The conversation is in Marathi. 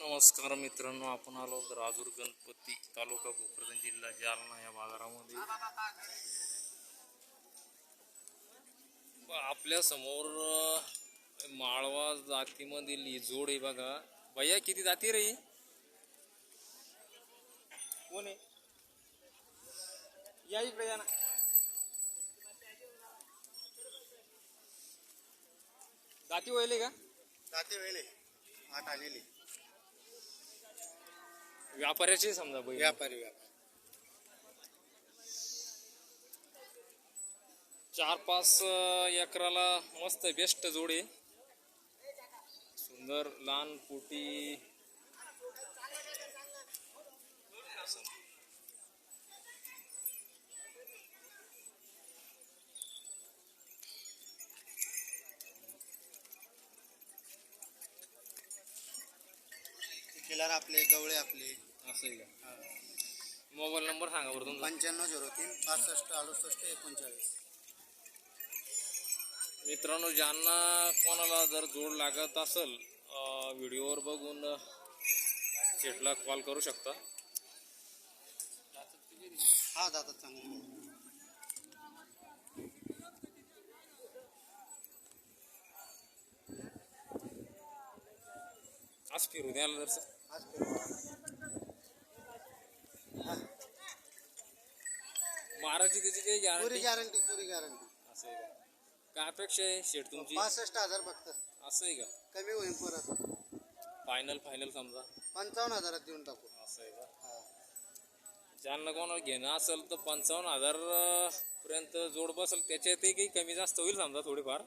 नमस्कार मित्रांनो आपण आलो राजूर गणपती तालुका भोकरदन जिल्हा जालना या बाजारामध्ये. ब- आपल्यासमोर माळवा जातीमधील ही जोड आहे बघा. भैया किती जाती रे ही? कोण आहे? या इकडे या ना. जाती वहिले का? जाते वेळे आठ आलेली व्यापाऱ्याचे समजा बैल. व्यापारी व्यापारी. चार पाच एकराला मस्त बेस्ट जोड. सुंदर लहान पोटी. आपले गवळे आपले. असं आहे का? मोबाईल नंबर सांगा बरं तुमचा. पंच्याण्णव झिरो तीन पासष्ट अडुसष्ट एकोणचाळीस. मित्रांनो ज्यांना कोणाला जर जोड लागत असेल अं, व्हिडिओवर बघून अं, शेटला कॉल करू शकता. हा जातात चांगले आज फिरू द्यायला जर आज फिरवा. महाराजची त्याची काही पुरी गॅरंटी गॅरंटी पुरी गॅरंटी असं आहे का? काय अपेक्षा आहे शेट तुमची? पासष्ट हजार फक्त. असं आहे का? कमी होईल परत. फायनल फायनल समजा. पंचावन्न हजारात देऊन टाकू. असं आहे का? हा. ज्यांना कोणाला घेणं असेल तर पंचावन्न हजार अं, पर्यंत जोड बसेल त्याच्यातही काही कमी जास्त होईल समजा थोडीफार.